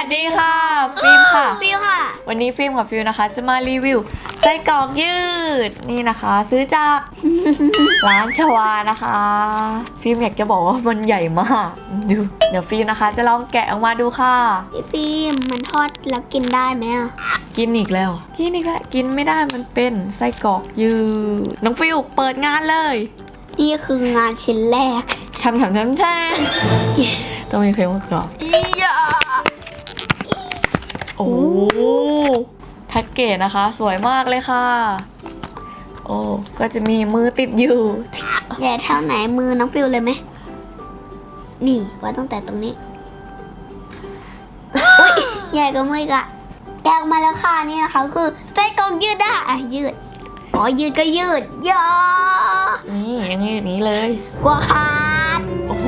สดีค่ะฟิล์มค่ะ ฟิวค่ะ วันนี้ฟิล์มกับฟิลนะคะ จะมารีวิวไส้กรอกยืดนี่นะคะ ซื้อจาก ร้านชวานะคะ ฟิล์มอยากจะบอกว่ามันใหญ่มากดูเดี๋ยวฟิล์มนะคะ จะลองแกะออกมาดูค่ะ พี่ฟิล์มมันทอดแล้วกินได้ไหมอะกินอีกแล้ว กินอีกแล้วกินไม่ได้มันเป็นไส้กรอกยืดน้องฟิลเปิดงานเลยนี่คืองานชิ้นแรกทำทำทำแช่ต้องมีเพลงประกอบอียาโอ้แพ็กเกจนะคะ สวยมากเลยค่ะ โอ้ก็จะมีมือติดอยู่ใหญ่เท่าไหนมือน้องฟิวเลยไหม นี่ว่าตั้งแต่ตรงนี้อุ้ยใหญ่กว่ามืออีกอะแกะออกมาแล้วค่ะนี่นะคะคือไส้กรอกยืดได้อะยืดอ๋อยืดก็ยืดยานี่อยังงี้อย่างนี้เลยกลัวขาดโอ้โห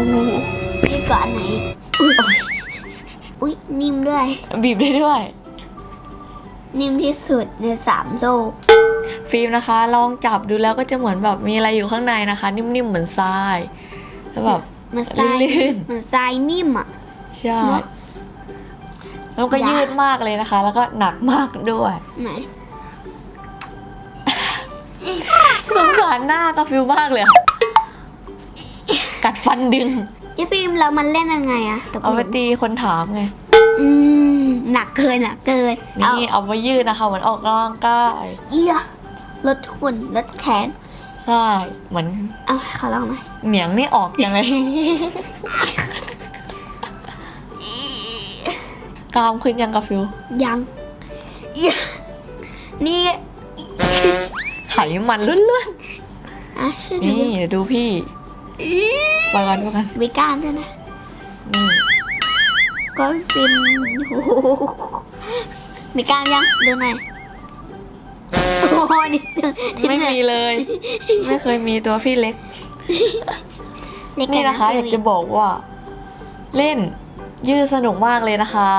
ยืดกว่าอันไหน อุ้ยอุ้ยนิ่มด้วย บีบได้ด้วย นิ่มที่สุดในสามโลกฟิล์มนะคะ ลองจับดูแล้วก็จะเหมือนแบบมีอะไรอยู่ข้างในนะคะ นิ่มๆเหมือนทรายแล้วแบบมันทรายลื่นมันทรายนิ่มอะใช่เนอะแล้วก็อยากยืดมากเลยนะคะ แล้วก็หนักมากด้วยไหนสงสารหน้ากาฟิลมากเลยอะกัดฟันดึง พี่ฟิล์มแล้วมันเล่นยังไงอะตกลงเอาไปตีคนถามไง อืมหนักเกินหนักเกินนี่เอาไปยืดนะคะเหมือนออกกำลังกายเอียลดหุ่นลดแขน ใช่เหมือนเอาขอลองหน่อยเหนียงนี่ออกยังไงกรามขึ้นยังกาฟิลยังเอียนี่ไขมันล้วนอะช่วยๆดูนี่เดี๋ยวดูพี่ ไปกันไปกันมีกล้ามด้วยนะนี่ก็ฟินโอ้โหมีกล้ามยังดูหน่อยโอ้โหนิดนึงนิดไม่นึงมีเลย ไม่เคยมีตัวพี่เล็ก เล็กนี่นะคะ อยากจะบอกว่า เล่นยืดสนุกมากเลยนะคะ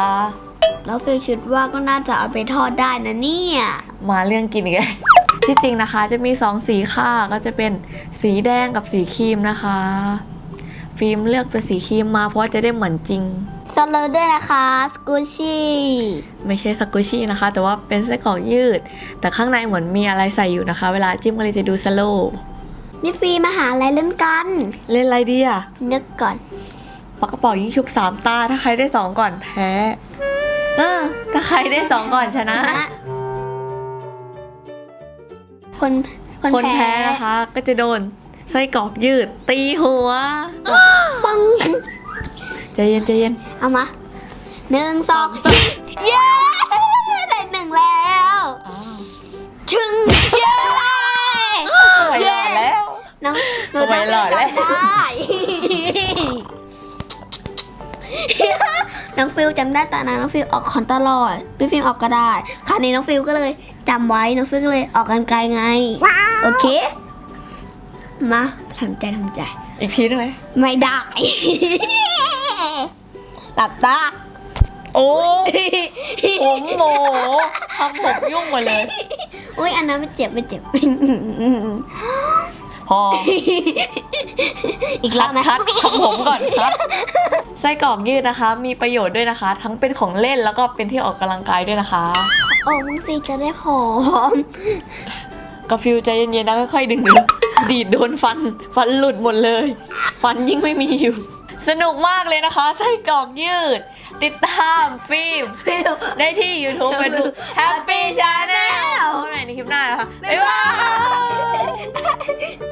แล้วฟิลคิดว่าก็น่าจะเอาไปทอดได้นะเนี่ย มาเรื่องกินอีกแล้ว ที่จริงนะคะจะมีสองสีค่ะก็จะเป็นสีแดงกับสีครีมนะคะ ฟิล์มเลือกเป็นสีครีมมาเพราะว่าจะได้เหมือนจริงสโลว์ด้วยนะคะสกูชี่ไม่ใช่สกุชี่นะคะ แต่ว่าเป็นไส้กรอกยืด แต่ข้างในเหมือนมีอะไรใส่อยู่นะคะ เวลาจิ้มก็เลยจะดูสโลว์นี่ฟรีมาหาอะไรเล่นกัน เล่นอะไรดีอะนึกก่อนปากกระเป๋ายิงชุบสามตาถ้าใครได้สองก่อนแพ้เออถ้าใครได้สองก่อนชนะ คนคนแพ้นะคะ ก็จะโดนไส้กรอกยืด ตีหัวปังใจเย็นใจเย็นเอามาหนึ่งสองสี่เย้ได้หนึ่งแล้วอ้าวชึงเย้ไม่หลอดแล้วน้องหนูทำไมต้องหล่อแล้วจำได้ น้องฟิลจำได้ตอนนั้นน้องฟิลออกคอนตลอด พี่ฟิลออกก็ได้คราวนี้น้องฟิลก็เลยจำไว้น้องฟิลก็เลยออกกันไกลไง โอเค มาทำใจทำใจ อีกทีได้ไหมไม่ได้ หลับตา โอ้ผมโมทำผมยุ่งหมดเลย อุ้ยอันนั้นไม่เจ็บไม่เจ็บ พอ อีกคัแล้ดวไหมคัดทำผมก่อนครับ ไส้กรอกยืดนะคะ มีประโยชน์ด้วยนะคะ ทั้งเป็นของเล่นแล้วก็เป็นที่ออกกำลังกายด้วยนะคะโอ้มึงสิจะได้ผอมกาฟิวใจเย็นๆนะค่อยๆดึงดูดีดโดนฟันฟันหลุดหมดเลย ฟันยิ่งไม่มีอยู่ สนุกมากเลยนะคะ ไส้กรอกยืด ติดตามฟิล์มฟิลได้ที่ YouTube Facebook Happy Channel พบกันใหม่ในคลิปหน้านะคะ บ๊ายบาย